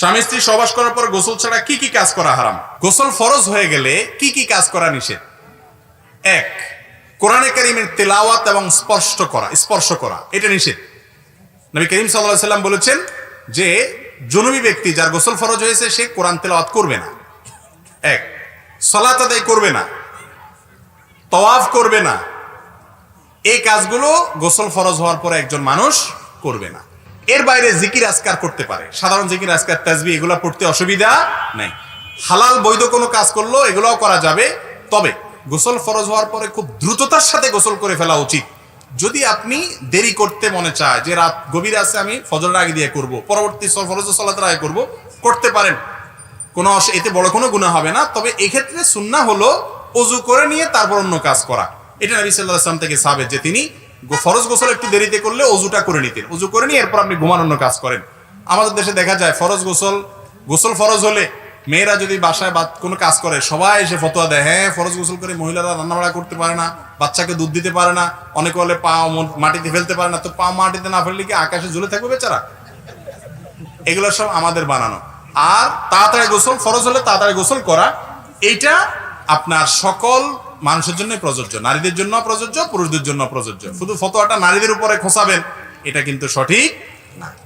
স্বামী স্ত্রী সবাস করার পর গোসল ছাড়া কি কি কাজ করা হারাম? গোসল ফরজ হয়ে গেলে কি কি কাজ করা নিষেধ? এক, কোরআনে কারিমের তেলাওয়াত এবং স্পষ্ট করা, স্পর্শ করা, এটা নিষেধ। নবী করিম সাল্লাহ সাল্লাম বলেছেন যে জনবী ব্যক্তি যার গোসল ফরজ হয়েছে, সে কোরআন তেলাওয়াত করবে না। এক, সলাত আদায় করবে না। তওয়াফ করবে না। এই কাজগুলো গোসল ফরজ হওয়ার পরে একজন মানুষ করবে না। এর বাইরে জিকির আজকার করতে পারে। সাধারণ জিকির আজকার, তাজবি, এগুলো পড়তে অসুবিধা নেই। হালাল, বৈধ কোনো কাজ করল, এগুলোও করা যাবে। তবে গোসল ফরজ হওয়ার পরে খুব দ্রুততার সাথে গোসল করে ফেলা উচিত। যদি আপনি দেরি করতে মনে চায় যে রাত গভীর আছে, আমি ফজরের আগে দিয়ে করব, পরবর্তী ফরজ সলাতের আগে করব, করতে পারেন। কোনো এতে বড় কোনো গুণা হবে না। তবে এক্ষেত্রে সুন্না হলো অজু করে নিয়ে তারপর অন্য কাজ করা। এটা নবী সাল্লাহ আসলাম থেকে সাবেত যে তিনি ফরজ গোসল একটু দেরিতে করলে অজুটা করে নিতেন। অজু করে নিয়ে এরপর আপনি ঘুমান অন্য কাজ করেন। আমাদের দেশে দেখা যায়, ফরজ গোসল গোসল ফরজ হলে মেয়েরা যদি বাসায় বা কোনো কাজ করে, সবাই এসে ফতোয়া দেয় হ্যাঁ ফরজ গোসল করে মহিলারা রান্নাবাড়া করতে পারে না, বাচ্চাকে দুধ দিতে পারে না, অনেকে বলে পা মাটিতে ফেলতে পারে না। তো পা মাটিতে না ফেললে কি আকাশে ঝুলে থাকবে বেচারা? এগুলো সব আমাদের বানানো। আর তাড়াতাড়ি গোসল, ফরজ হলে তাড়াতাড়ি গোসল করা, এইটা আপনার সকল মানুষের জন্য প্রযোজ্য, নারীদের জন্য প্রযোজ্য, পুরুষদের জন্য প্রযোজ্য। শুধু ফতোয়াটা নারীদের উপরে খোসাবেন এটা কিন্তু সঠিক